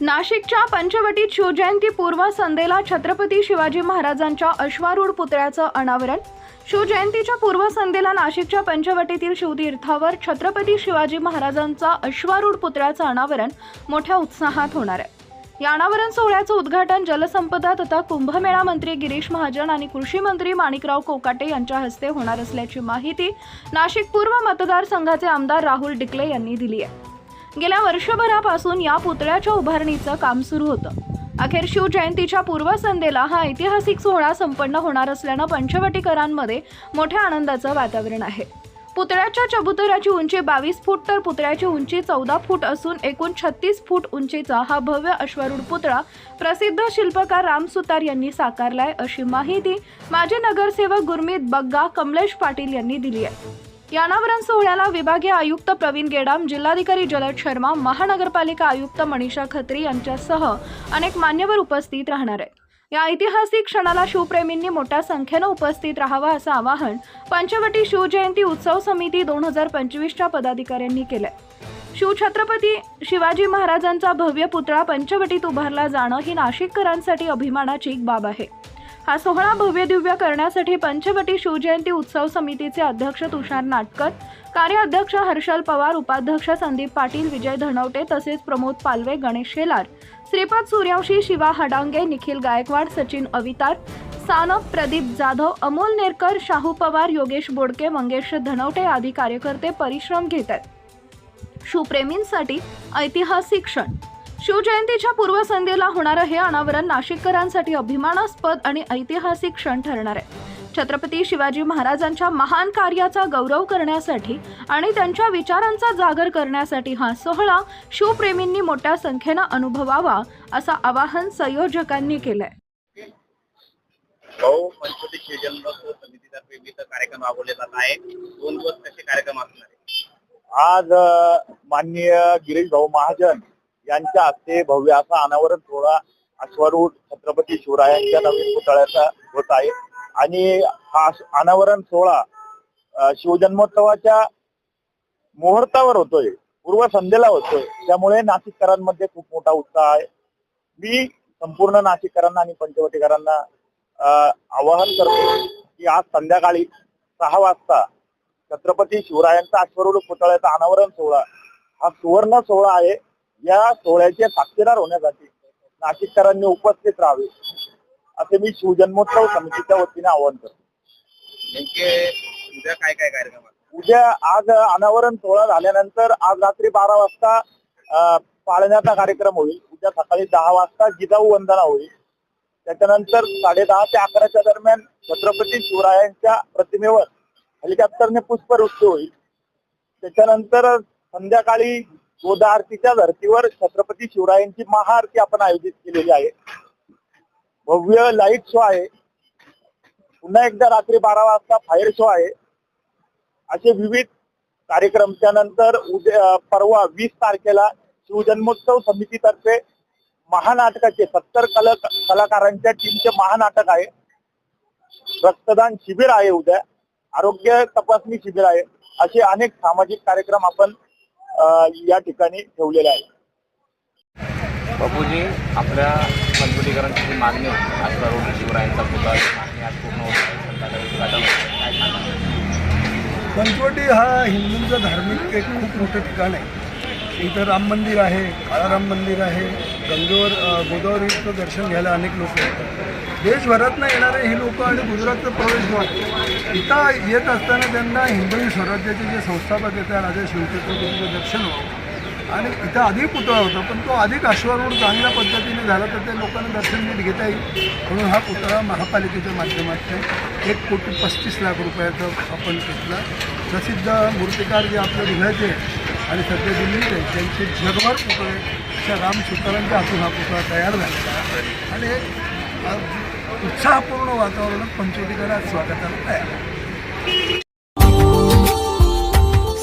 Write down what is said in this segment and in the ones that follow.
नाशिकच्या पंचवटीत शिवजयंती पूर्व संध्येला छत्रपती शिवाजी महाराजांच्या अश्वारूढ पुतळ्याचं अनावरण. शिवजयंतीच्या पूर्वसंध्येला नाशिकच्या पंचवटीतील शिवतीर्थावर छत्रपती शिवाजी महाराजांचा अश्वारूढ पुतळ्याचं अनावरण मोठ्या उत्साहात होणार आहे. या अनावरण सोहळ्याचं उद्घाटन जलसंपदा तथा कुंभमेळा मंत्री गिरीश महाजन आणि कृषी मंत्री माणिकराव कोकाटे यांच्या हस्ते होणार असल्याची माहिती नाशिक पूर्व मतदारसंघाचे आमदार राहुल डिकले यांनी दिली आहे. गेल्या वर्षभरापासून या पुतळ्याच्या उभारणीचं काम सुरू होतं. अखेर शिवजयंतीच्या पूर्वसंध्येला हा ऐतिहासिक सोहळा संपन्न होणार असल्यानं पंचवटीकरांमध्ये मोठ्या आनंदाचं वातावरण आहे. पुतळ्याच्या चबुतराची उंची बावीस फूट तर पुतळ्याची उंची चौदा फूट असून एकूण छत्तीस फूट उंचीचा हा भव्य अश्वारूढ पुतळा प्रसिद्ध शिल्पकार राम सुतार यांनी साकारलाय अशी माहिती माजी नगरसेवक गुरमीत बग्गा कमलेश पाटील यांनी दिली आहे. या अनावरण सोहळ्याला विभागीय आयुक्त प्रवीण गेडाम जिल्हाधिकारी जलद शर्मा महानगरपालिका आयुक्त मनीषा खत्री यांच्यासह अनेक मान्यवर उपस्थित राहणार आहेत. या ऐतिहासिक क्षणाला शिवप्रेमींनी मोठ्या संख्येनं उपस्थित राहावं असं आवाहन पंचवटी शिवजयंती उत्सव समिती दोन हजार पंचवीसच्या पदाधिकाऱ्यांनी केलंय. शिवछत्रपती शिवाजी महाराजांचा भव्य पुतळा पंचवटीत उभारला जाणं ही नाशिककरांसाठी अभिमानाची एक बाब आहे. हा सोहळा भव्य दिव्य करण्यासाठी पंचवटी शिवजयंती उत्सव समितीचे अध्यक्ष तुषार नाटकर कार्याध्यक्ष हर्षल पवार उपाध्यक्ष संदीप पाटील विजय धनवटे तसेच प्रमोद पालवे गणेश शेलार श्रीपाद सूर्यवंशी शिवा हडांगे निखिल गायकवाड सचिन अवितार सानप प्रदीप जाधव अमोल नेरकर शाहू पवार योगेश बोडके मंगेश धनवटे आदी कार्यकर्ते परिश्रम घेत आहेत. शिवप्रेमींसाठी ऐतिहासिक क्षण. शिवजयंतीच्या पूर्वसंध्येला होणारं हे अनावरण नाशिककरांसाठी अभिमानास्पद आणि ऐतिहासिक क्षण ठरणार आहे. छत्रपती शिवाजी महाराजांच्या महान कार्याचा गौरव करण्यासाठी आणि त्यांच्या विचारांचा जागर करण्यासाठी हा सोहळा शिवप्रेमींनी मोठ्या संख्येनं अनुभवावा असं आवाहन संयोजकांनी केलंय. भाऊ पंचवटी शिवजन्मोत्सव समितीतर्फे विविध कार्यक्रम राबवले जात आहे दोन दिवस कसे कार्यक्रम असणार आहे आज माननीय गिरीश भाऊ महाजन यांच्या हस्ते भव्य असा अनावरण सोहळा अश्वारूढ छत्रपती शिवरायांच्या नवीन पुतळ्याचा होत आहे. आणि हा अनावरण सोहळा शिवजन्मोत्सवाच्या मुहूर्तावर होतोय पूर्व संध्येला होतोय. त्यामुळे नाशिककरांमध्ये खूप मोठा उत्साह आहे. मी संपूर्ण नाशिककरांना आणि पंचवटीकरांना आवाहन करतो की आज संध्याकाळी सहा वाजता छत्रपती शिवरायांचा अश्वरूढ पुतळ्याचा अनावरण सोहळा हा सुवर्ण सोहळा आहे. या सोहळ्याचे साक्षीदार होण्यासाठी नाशिककरांनी उपस्थित राहावे असे मी शिवजन्मोत्सव समितीच्या वतीने आवाहन करतो. नेमके उद्या काय काय कार्यक्रम उद्या आज अनावरण सोहळा झाल्यानंतर आज रात्री बारा वाजता पाळण्याचा कार्यक्रम होईल. उद्या सकाळी दहा वाजता जिजाऊ वंदना होईल. त्याच्यानंतर साडे दहा ते अकराच्या दरम्यान छत्रपती शिवरायांच्या प्रतिमेवर हेलिकॉप्टरने पुष्पवृष्टी होईल. त्याच्यानंतर संध्याकाळी गोदा आरतीच्या धर्तीवर छत्रपती शिवरायांची महाआरती आपण आयोजित केलेली आहे. भव्य लाइट शो आहे. पुन्हा एकदा रात्री बारा वाजता फायर शो आहे. असे विविध कार्यक्रम. त्यानंतर उद्या परवा वीस तारखेला शिवजन्मोत्सव समितीतर्फे महानाटकाचे सत्तर कला कलाकारांच्या टीमचे महानाटक आहे. रक्तदान शिबिर आहे उद्या. आरोग्य तपासणी शिबिर आहे. असे अनेक सामाजिक कार्यक्रम आपण या ठिकाणी ठेवलेले आहे बापूजी आपल्या पंचवटीकरांची जी मागणी होती अश्वारूढ शिवरायांचा पुतळा ही मागणी आज पूर्ण होत पंचवटी हा हिंदूंचं धार्मिक एक खूप मोठं ठिकाण आहे. इथं राम मंदिर आहे काळाराम मंदिर आहे गंगेवर गोदावरीचं दर्शन घ्यायला अनेक लोक येतात. देशभरातनं येणारे हे लोक आणि गुजरातचं प्रवेशद्वार इथं येत असताना त्यांना हिंदवी स्वराज्याचे जे संस्थापक येतात राजा शिवछत्रपतीचं दर्शन व्हावं आणि इथं अधिक पुतळा होता पण तो अधिक अश्वारूढ चांगल्या पद्धतीने झाला तर ते लोकांना दर्शन नीट घेता येईल. म्हणून हा पुतळा महापालिकेच्या माध्यमातून एक कोटी पस्तीस लाख रुपयाचा आपण घेतला. प्रसिद्ध मूर्तिकार जे आपल्या धुळ्याचे आणि सध्या दिल्लीत आहे त्यांचे जगभर पुतळे राम सुतारांच्या हातून हा पुतळा तयार झाला आणि उत्साहपूर्ण वातावरणात पंचवटीकरात स्वागताला तयार आहे.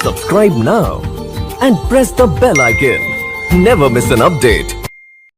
Subscribe now and press the bell icon. Never miss an update.